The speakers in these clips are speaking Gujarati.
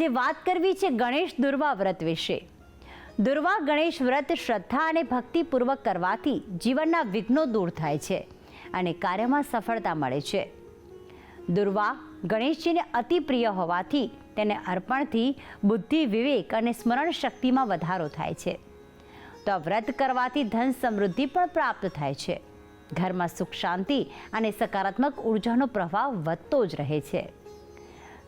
આજે વાત કરવી છે ગણેશ દુર્વા વ્રત વિશે. દુર્વા ગણેશ વ્રત શ્રદ્ધા અને ભક્તિપૂર્વક કરવાથી જીવનના વિઘ્નો દૂર થાય છે અને કાર્યમાં સફળતા મળે છે. દુર્વા ગણેશજીને અતિ પ્રિય હોવાથી તેને અર્પણથી બુદ્ધિ, વિવેક અને સ્મરણ શક્તિમાં વધારો થાય છે. તો વ્રત કરવાથી ધન સમૃદ્ધિ પણ પ્રાપ્ત થાય છે. ઘરમાં સુખ શાંતિ અને સકારાત્મક ઉર્જાનો પ્રભાવ વધતો જ રહે છે.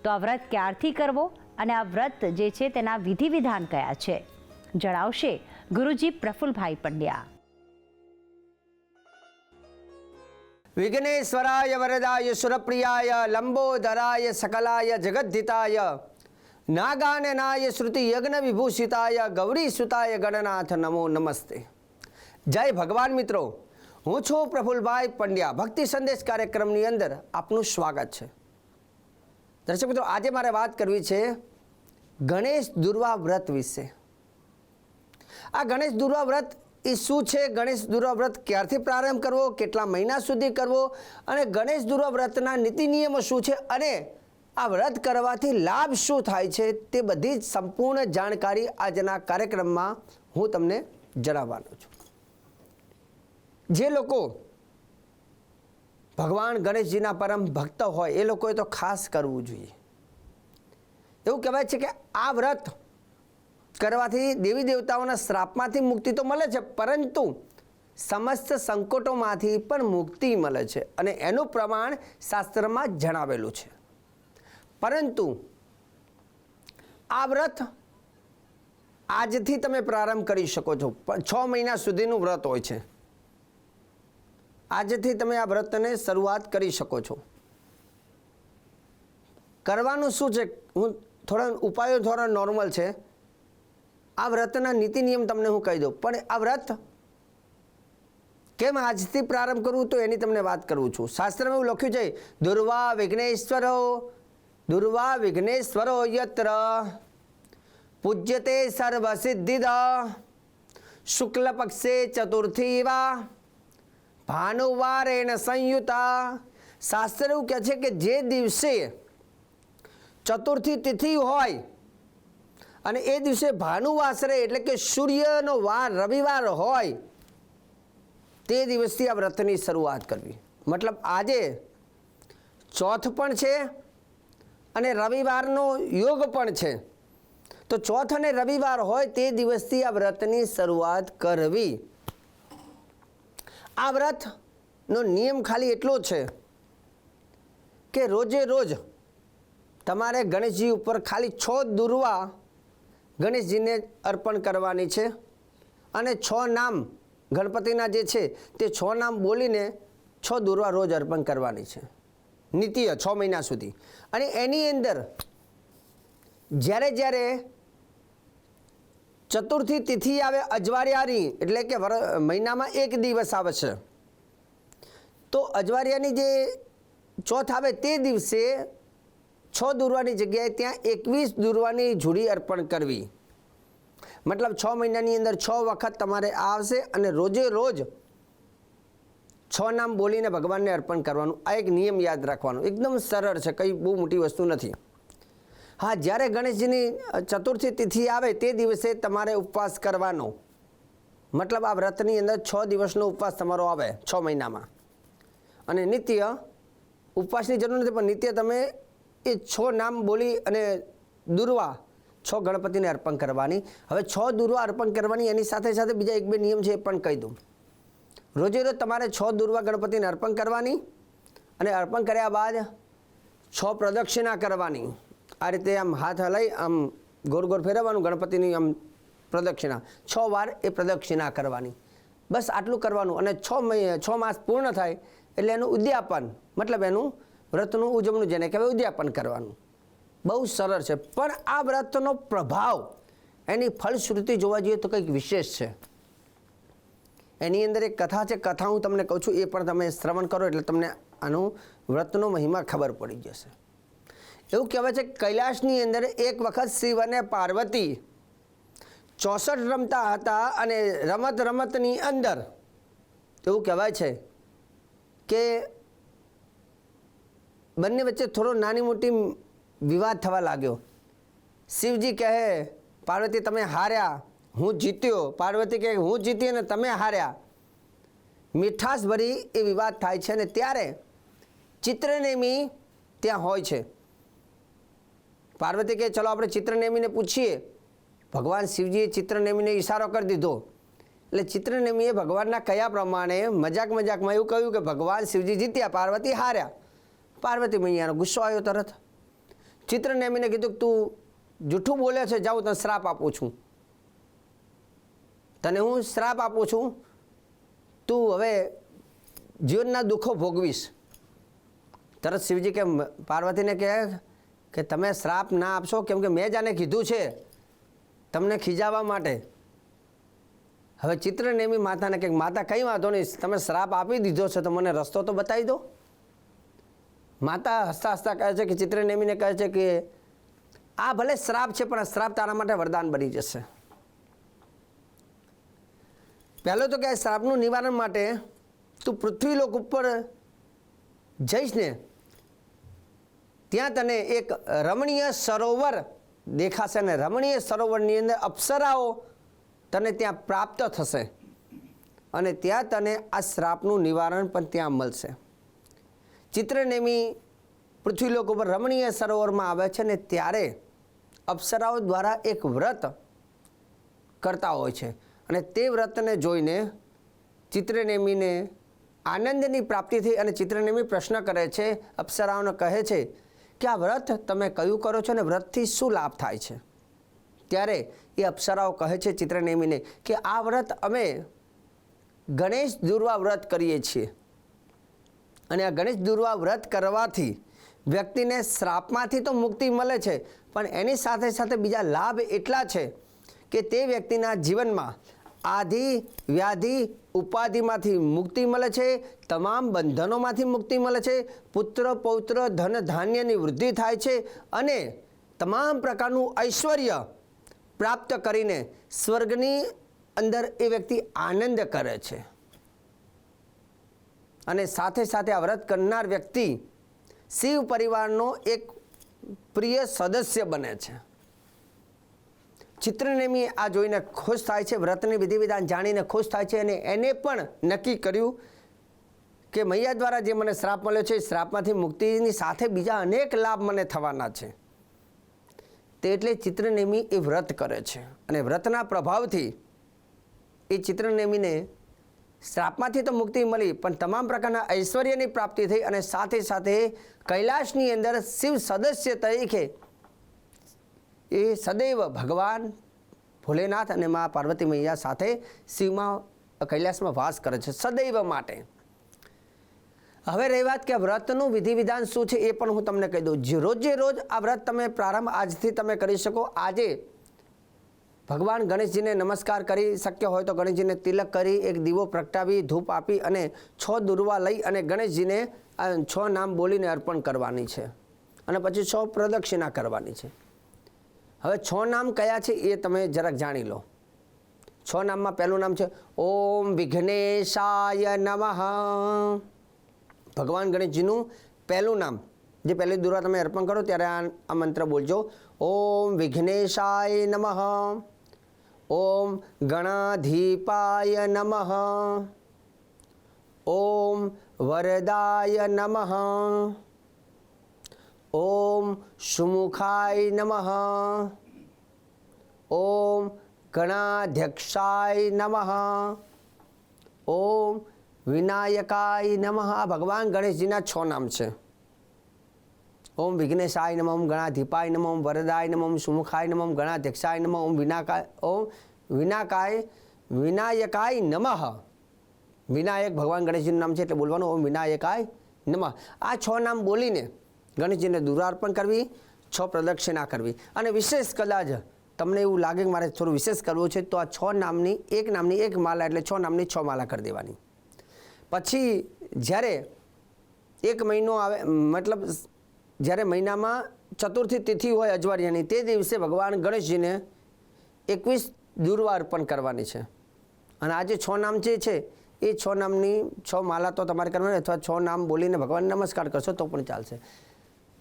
તો આ વ્રત ક્યારથી કરવો? અને આ વ્રત જે છે તેના વિધિ વિધાન કયા છે? જણાવશે ગુરુજી પ્રફુલભાઈ પંડ્યા. વિઘ્નેશ્વરાય વરદાય સુરપ્રિયાય, લંબોદરાય સકલાય, જગદ્ધિતાય નાગાનનાય શ્રુતિ યજ્ઞ વિભૂષિતાય, ગૌરી સુતાય ગણનાથ નમો નમસ્તે. જય ભગવાન મિત્રો, હું છું પ્રફુલભાઈ પંડ્યા. ભક્તિ સંદેશ કાર્યક્રમની અંદર આપનું સ્વાગત છે. દર્શક મિત્રો, આજે મારે વાત કરવી છે ગણેશ દુર્વા વ્રત વિશે. આ ગણેશ દુર્વા વ્રત એ શું છે? ગણેશ દુર્વા વ્રત ક્યારથી પ્રારંભ કરવો? કેટલા મહિના સુધી કરવો? અને ગણેશ દુર્વા વ્રતના નીતિ નિયમો શું છે? અને આ વ્રત કરવાથી લાભ શું થાય છે? તે બધી જ સંપૂર્ણ જાણકારી આજના કાર્યક્રમમાં હું તમને જણાવવાનો છું. જે લોકો ભગવાન ગણેશજીના પરમ ભક્ત હોય, એ લોકોએ તો ખાસ કરવું જોઈએ. એવું કહેવાય છે કે આ વ્રત કરવાથી દેવી દેવતાઓના શ્રાપમાંથી મુક્તિ તો મળે છે, પરંતુ સમસ્ત સંકટોમાંથી પણ મુક્તિ મળે છે અને એનું પ્રમાણ શાસ્ત્રમાં જણાવેલું છે. પરંતુ આ વ્રત આજથી તમે પ્રારંભ કરી શકો છો. છ મહિના સુધીનું વ્રત હોય છે. આજથી તમે આ વ્રતને શરૂઆત કરી શકો છો. કરવાનું શું છે? હું થોડા ઉપાયો થોડા નોર્મલ છે. આ વ્રતના નીતિ નિયમ તમને હું કહી દઉં. પણ આ વ્રત કેમ આજથી પ્રારંભ કરવું તો એની તમને વાત કરું છું. શાસ્ત્રમાં એવું લખ્યું છે, દુર્વા વિઘ્નેશ્વરો દુર્વા વિઘ્નેશ્વરો યત્ર, પૂજ્યતે સર્વસિદ્ધિદ શુક્લ પક્ષે ચતુર્થી વા ભાનુવારેણ સંયુતા. શાસ્ત્ર એવું કહે છે કે જે દિવસે ચતુર્થી તિથિ હોય અને એ દિવસે ભાનુવાસરે એટલે કે સૂર્યનો વાર રવિવાર હોય, તે દિવસથી આ વ્રતની શરૂઆત કરવી. મતલબ આજે ચોથ પણ છે અને રવિવારનો યોગ પણ છે. તો ચોથ અને રવિવાર હોય તે દિવસથી આ વ્રતની શરૂઆત કરવી. આ વ્રતનો નિયમ ખાલી એટલો છે કે રોજે રોજ તમારે ગણેશજી ઉપર ખાલી છ દુર્વા ગણેશજીને અર્પણ કરવાની છે અને છ નામ ગણપતિના જે છે તે છ નામ બોલીને છ દુર્વા રોજ અર્પણ કરવાની છે. નિત્ય છ મહિના સુધી. અને એની અંદર જ્યારે જ્યારે ચતુર્થી તિથિ આવે અજવાળિયાની, એટલે કે વર, મહિનામાં એક દિવસ આવે છે. તો અજવાળિયાની જે ચોથ આવે તે દિવસે છ દુર્વાની જગ્યાએ ત્યાં એકવીસ દુર્વાની જોડી અર્પણ કરવી. મતલબ છ મહિનાની અંદર છ વખત તમારે આવશે અને રોજે રોજ છ નામ બોલીને ભગવાનને અર્પણ કરવાનું. આ એક નિયમ યાદ રાખવાનો. એકદમ સરળ છે, કંઈ બહુ મોટી વસ્તુ નથી. હા, જ્યારે ગણેશજીની ચતુર્થી તિથિ આવે તે દિવસે તમારે ઉપવાસ કરવાનો. મતલબ આ વ્રતની અંદર છ દિવસનો ઉપવાસ તમારો આવે, છ મહિનામાં. અને નિત્ય, ઉપવાસની જરૂર નથી, પણ નિત્ય તમે એ છ નામ બોલી અને દુર્વા છ ગણપતિને અર્પણ કરવાની. હવે છ દુર્વા અર્પણ કરવાની, એની સાથે સાથે બીજા એક બે નિયમ છે એ પણ કહી દઉં. રોજે રોજ તમારે છ દુર્વા ગણપતિને અર્પણ કરવાની અને અર્પણ કર્યા બાદ છ પ્રદક્ષિણા કરવાની. આ રીતે આમ હાથ હલાઈ આમ ગોર ગોર ફેરવવાનું ગણપતિની આમ પ્રદક્ષિણા. છ વાર એ પ્રદક્ષિણા કરવાની. બસ આટલું કરવાનું અને છ મહિ છ માસ પૂર્ણ થાય એટલે એનું ઉદ્યાપન. મતલબ એનું વ્રતનું ઉજવણું જેને કહેવાય ઉદ્યાપન કરવાનું. બહુ સરળ છે, પણ આ વ્રતનો પ્રભાવ, એની ફલશ્રુતિ જોવા જઈએ તો કંઈક વિશેષ છે. એની અંદર એક કથા છે, કથા હું તમને કહું છું, એ પણ તમે શ્રવણ કરો એટલે તમને આનું વ્રતનો મહિમા ખબર પડી જશે. એવું કહેવાય છે કે કૈલાસની અંદર એક વખત શિવ અને પાર્વતી ચોસઠ રમતા હતા અને રમત રમતની અંદર, એવું કહેવાય છે કે બંને વચ્ચે થોડો નાની મોટી વિવાદ થવા લાગ્યો. શિવજી કહે, પાર્વતી, તમે હાર્યા. હું જીત્યો. પાર્વતી કહે, હું જીતી અને તમે હાર્યા. મીઠાશ ભરી એ વિવાદ થાય છે અને ત્યારે ચિત્રનેમી ત્યાં હોય છે. પાર્વતી કહે, ચલો, આપણે ચિત્રનેમીને પૂછીએ. ભગવાન શિવજીએ ચિત્રનેમીને ઈશારો કરી દીધો. એટલે ચિત્રનેમીએ ભગવાનના કયા પ્રમાણે મજાક મજાકમાં એવું કહ્યું કે ભગવાન શિવજી જીત્યા, પાર્વતી હાર્યા. પાર્વતી મૈયાનો ગુસ્સો આવ્યો તરત. ચિત્રનેમીને કીધું કે તું જૂઠું બોલે છે, જાઉં તને શ્રાપ આપું છું. તને હું શ્રાપ આપું છું? તું હવે જીવનના દુઃખો ભોગવીશ. તરત શિવજી કે, પાર્વતીને કહે કે તમે શ્રાપ ના આપશો, કેમ કે મેં જ આને કીધું છે તમને ખીજાવવા માટે. હવે ચિત્રનેમી માતાને કે, માતા, કંઈ વાંધો નહીં, તમે શ્રાપ આપી દીધો છે, તો મને રસ્તો તો બતાવી દો. માતા હસતા હસતા કહે છે કે ચિત્રનેમીને કહે છે કે આ ભલે શ્રાપ છે, પણ આ શ્રાપ તારા માટે વરદાન બની જશે. પહેલો તો કે શ્રાપનું નિવારણ માટે તું પૃથ્વીલોક ઉપર જઈશ ને, ત્યાં તને એક રમણીય સરોવર દેખાશે ને રમણીય સરોવરની અંદર અપ્સરાઓ તને ત્યાં પ્રાપ્ત થશે અને ત્યાં તને આ શ્રાપનું નિવારણ પણ ત્યાં મળશે. ચિત્રનેમી પૃથ્વીલોક ઉપર રમણીય સરોવરમાં આવે છે ને ત્યારે અપ્સરાઓ દ્વારા એક વ્રત કરતા હોય છે. અને તે વ્રતને જોઈને ચિત્રનેમીને આનંદની પ્રાપ્તિ થઈ અને ચિત્રનેમી પ્રશ્ન કરે છે, અપ્સરાઓને કહે છે કે આ વ્રત તમે કયું કરો છો ને વ્રતથી શું લાભ થાય છે? ત્યારે એ અપ્સરાઓ કહે છે ચિત્રનેમીને કે આ વ્રત અમે ગણેશ દુર્વા વ્રત કરીએ છીએ. અને આ ગણેશ દુર્વા વ્રત કરવાથી વ્યક્તિને શ્રાપમાંથી તો મુક્તિ મળે છે, પણ એની સાથે સાથે બીજા લાભ એટલા છે કે તે વ્યક્તિના જીવનમાં આધિ, વ્યાધિ, ઉપાધિમાંથી મુક્તિ મળે છે, તમામ બંધનોમાંથી મુક્તિ મળે છે, પુત્ર, પૌત્ર, ધન, ધાન્યની વૃદ્ધિ થાય છે અને તમામ પ્રકારનું ઐશ્વર્ય પ્રાપ્ત કરીને સ્વર્ગની અંદર એ વ્યક્તિ આનંદ કરે છે. અને સાથે સાથે આ વ્રત કરનાર વ્યક્તિ શિવ પરિવારનો એક પ્રિય સદસ્ય બને છે. ચિત્રનેમી આ જોઈને ખુશ થાય છે, વ્રતની વિધિ વિધાન જાણીને ખુશ થાય છે અને એને પણ નક્કી કર્યું કે મૈયા દ્વારા જે મને શ્રાપ મળ્યો છે, એ શ્રાપમાંથી મુક્તિની સાથે બીજા અનેક લાભ મને થવાના છે. તે એટલે ચિત્રનેમી એ વ્રત કરે છે અને વ્રતના પ્રભાવથી એ ચિત્રનેમીને શ્રાપમાંથી તો મુક્તિ મળી, પણ તમામ પ્રકારના ઐશ્વર્યની પ્રાપ્તિ થઈ અને સાથે સાથે કૈલાસની અંદર શિવ સદસ્ય તરીકે એ સદૈવ ભગવાન ભોલેનાથ અને મા પાર્વતી મૈયા સાથે શિવમાં કૈલાસમાં વાસ કરે છે, સદૈવ માટે. હવે રહી વાત કે વ્રતનું વિધિ વિધાન શું છે એ પણ હું તમને કહી દઉં. રોજે રોજ આ વ્રત તમે પ્રારંભ આજથી તમે કરી શકો. આજે ભગવાન ગણેશજીને નમસ્કાર કરી શક્ય હોય તો ગણેશજીને તિલક કરી, એક દીવો પ્રગટાવી, ધૂપ આપી અને છ દુર્વા લઈ અને ગણેશજીને છ નામ બોલીને અર્પણ કરવાની છે. અને પછી છ પ્રદક્ષિણા કરવાની છે. હવે છ નામ કયા છે એ તમે જરાક જાણી લો. છ નામમાં પહેલું નામ છે, ઓમ વિઘ્નેશાય નમઃ. ભગવાન ગણેશજીનું પહેલું નામ, જે પહેલી દુર્વા તમે અર્પણ કરો ત્યારે આ મંત્ર બોલજો, ઓમ વિઘ્નેશાય નમઃ. ઓમ ગણાધીપાય નમઃ. ઓમ વરદાય નમઃ. ઓમ સુમુખાય નમઃ. ઓમ ગણાધ્યક્ષાય નમઃ. ઓમ વિનાયકાય નમઃ. આ ભગવાન ગણેશજીના છ નામ છે. ઓમ વિઘ્નેશાય નમઃ, ઓમ ગણાધિપાય નમઃ, ઓમ વરદાય નમઃ, ઓમ સુમુખાય નમઃ, ઓમ ગણાધ્યક્ષાય નમઃ, ઓમ વિનાકાય ઓમ વિનાકાય, વિનાયકાય નમઃ. વિનાયક ભગવાન ગણેશજીનું નામ છે એટલે બોલવાનું ઓમ વિનાયકાય નમઃ. આ છ નામ બોલીને ગણેશજીને દુરાર્પણ કરવી, છ પ્રદક્ષિણા કરવી. અને વિશેષ કદાચ તમને એવું લાગે કે મારે થોડું વિશેષ કરવું છે, તો આ છ નામની, એક નામની એક માલા એટલે છ નામની છ માલા કરી દેવાની. પછી જ્યારે એક મહિનો આવે, મતલબ જ્યારે મહિનામાં ચતુર્થી તિથિ હોય અજવાળિયાની, તે દિવસે ભગવાન ગણેશજીને એકવીસ દુર્વા અર્પણ કરવાની છે. અને આ જે છ નામ જે છે, એ છ નામની છ માલા તો તમારે કરવાની, અથવા છ નામ બોલીને ભગવાન નમસ્કાર કરશો તો પણ ચાલશે.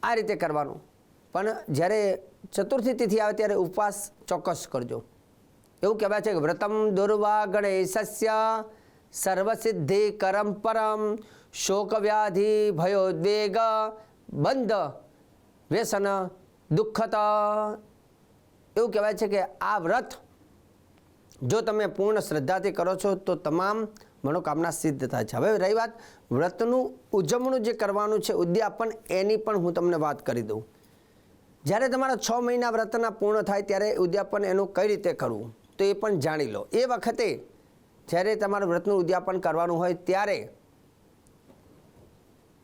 આ રીતે કરવાનું. પણ જ્યારે ચતુર્થી તિથિ આવે ત્યારે ઉપવાસ ચોક્કસ કરજો. એવું કહેવાય છે કે વ્રતમ દુર્વા ગણેશસ્ય સર્વસિદ્ધિ કરમ પરમ શોક વ્યાધિ ભયોદ્વેગ બંધ વ્યસન દુઃખત એવું કહેવાય છે કે આ વ્રત જો તમે પૂર્ણ શ્રદ્ધાથી કરો છો તો તમામ મનોકામના સિદ્ધ થાય છે. હવે રહી વાત વ્રતનું ઉજવણું જે કરવાનું છે ઉદ્યાપન એની પણ હું તમને વાત કરી દઉં. જ્યારે તમારા છ મહિના વ્રતના પૂર્ણ થાય ત્યારે ઉદ્યાપન એનું કઈ રીતે કરવું તો એ પણ જાણી લો. એ વખતે જ્યારે તમારે વ્રતનું ઉદ્યાપન કરવાનું હોય ત્યારે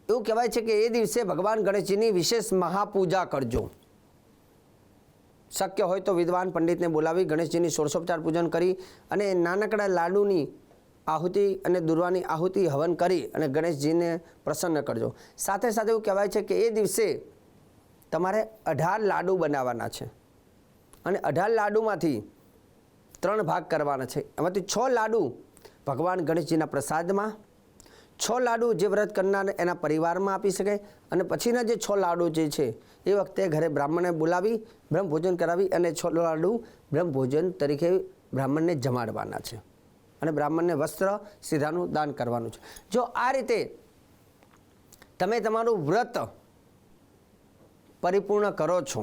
એવું કહેવાય છે કે એ દિવસે ભગવાન ગણેશજીની વિશેષ મહાપૂજા કરજો. શક્ય હોય તો વિદ્વાન પંડિતને બોલાવી ગણેશજીની ષોડશોપચાર પૂજન કરી અને નાનકડા લાડુની આહુતિ અને દુર્વાની આહુતિ હવન કરી અને ગણેશજીને પ્રસન્ન કરજો. સાથે સાથે એવું કહેવાય છે કે એ દિવસે તમારે અઢાર લાડુ બનાવવાના છે. અને અઢાર લાડુમાંથી ત્રણ ભાગ કરવાના છે. એમાંથી છ લાડુ ભગવાન ગણેશજીના પ્રસાદમાં છ લાડુ જે વ્રત કરનાર એના પરિવારમાં આપી શકે અને પછીના જે છ લાડુ જે છે, એ વખતે ઘરે બ્રાહ્મણને બોલાવી બ્રહ્મભોજન કરાવી અને છ લાડુ બ્રહ્મભોજન તરીકે બ્રાહ્મણને જમાડવાના છે. અને બ્રાહ્મણને વસ્ત્ર સીધાનું દાન કરવાનું છે. જો આ રીતે તમે તમારું વ્રત પરિપૂર્ણ કરો છો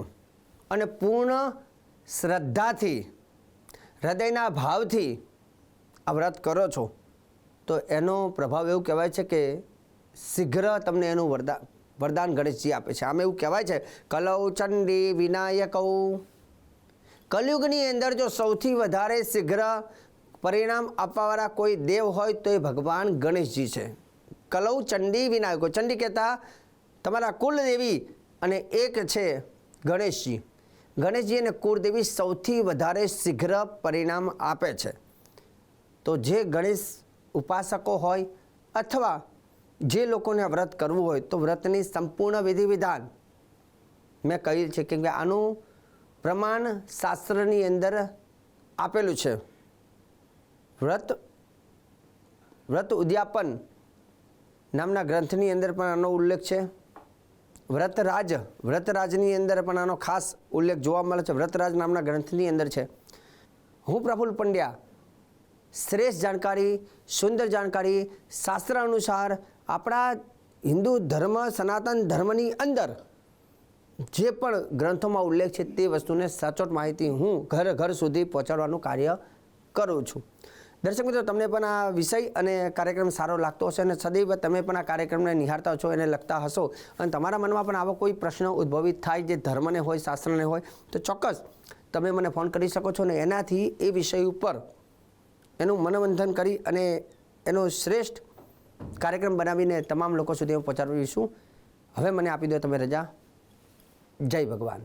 અને પૂર્ણ શ્રદ્ધાથી, હૃદયના ભાવથી આ વ્રત કરો છો તો એનો પ્રભાવ એવું કહેવાય છે કે શીઘ્ર તમને એનું વરદાન વરદાન ગણેશજી આપે છે. આમ એવું કહેવાય છે, કલૌ ચંડી વિનાયકૌ. કલયુગની અંદર જો સૌથી વધારે શીઘ્ર પરિણામ આપવાવાળા કોઈ દેવ હોય તો એ ભગવાન ગણેશજી છે. કલૌ ચંડી વિનાયકો. ચંડી કહેતા તમારા કુલદેવી અને એક છે ગણેશજી. ગણેશજી અને કુળદેવી સૌથી વધારે શીઘ્ર પરિણામ આપે છે. તો જે ગણેશ ઉપાસકો હોય અથવા જે લોકોને વ્રત કરવું હોય તો વ્રતની સંપૂર્ણ વિધિ વિધાન મેં કહ્યું છે કે આનું પ્રમાણ શાસ્ત્રની અંદર આપેલું છે. વ્રત વ્રત ઉદ્યાપન નામના ગ્રંથની અંદર પણ આનો ઉલ્લેખ છે. વ્રતરાજ વ્રતરાજની અંદર પણ આનો ખાસ ઉલ્લેખ જોવા મળે છે. વ્રતરાજ નામના ગ્રંથની અંદર છે. હું પ્રફુલ્લ પંડ્યા શ્રેષ્ઠ જાણકારી, સુંદર જાણકારી શાસ્ત્ર અનુસાર આપણા હિન્દુ ધર્મ, સનાતન ધર્મની અંદર જે પણ ગ્રંથોમાં ઉલ્લેખ છે તે વસ્તુને સચોટ માહિતી હું ઘર ઘર સુધી પહોંચાડવાનું કાર્ય કરું છું. દર્શક મિત્રો, તમને પણ આ વિષય અને કાર્યક્રમ સારો લાગતો હશે અને સદૈવ તમે પણ આ કાર્યક્રમને નિહાળતા છો એને લગતા હશો અને તમારા મનમાં પણ આવો કોઈ પ્રશ્ન ઉદ્ભવિત થાય જે ધર્મને હોય, શાસ્ત્રને હોય તો ચોક્કસ તમે મને ફોન કરી શકો છો ને એનાથી એ વિષય ઉપર એનું મનોમંથન કરી અને એનો શ્રેષ્ઠ કાર્યક્રમ બનાવીને તમામ લોકો સુધી હું પહોંચાડવીશું હવે મને આપી દો તમે રજા. જય ભગવાન.